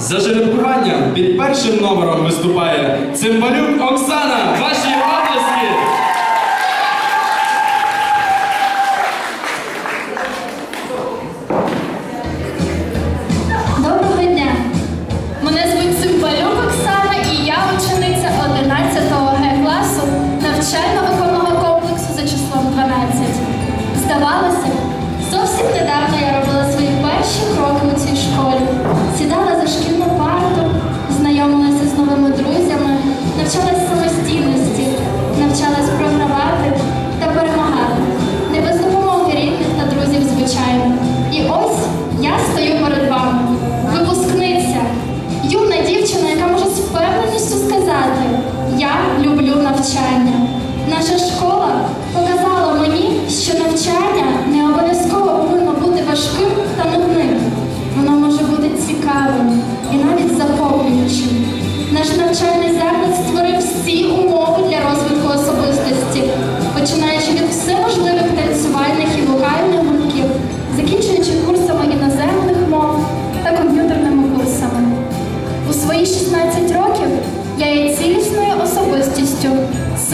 За жеребкування під першим номером виступає Цимбалюк Оксана. Ваші навчала програвати та перемагати. Не без допомоги рідних та друзів, звичайно. І ось я стою перед вами, випускниця, юна дівчина, яка може з впевненістю сказати: Я люблю навчання. Наша школа.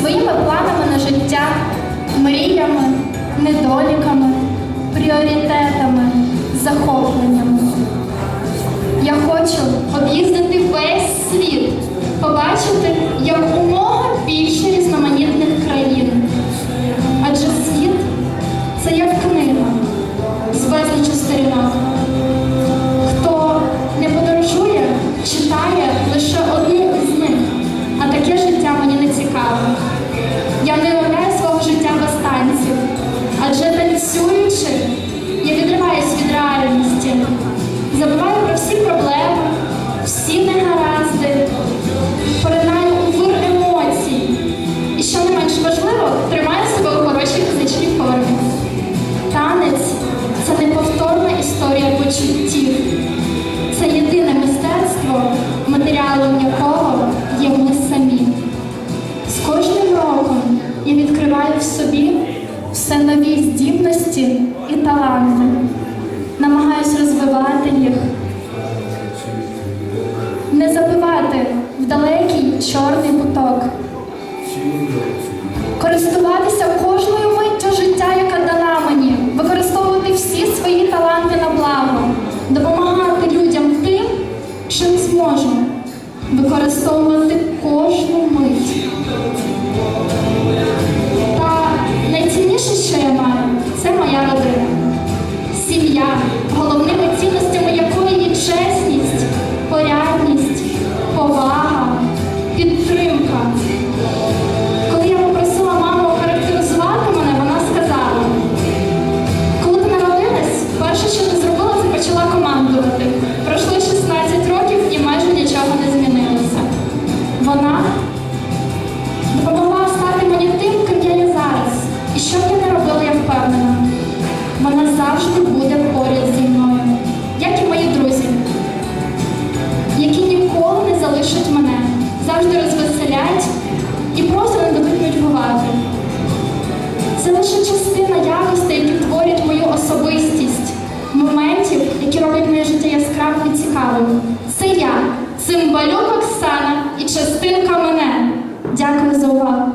своїми планами на життя, мріями, недоліками, пріоритетами, захопленнями. Я хочу об'їздити весь світ, побачити. собі все нові здібності і таланти, намагаюсь розвивати їх, не забивати в далекий чорний поток, користуватися зробить моє життя яскравим і цікавим. Це я, цимбалюк Оксана і частинка мене. Дякую за увагу.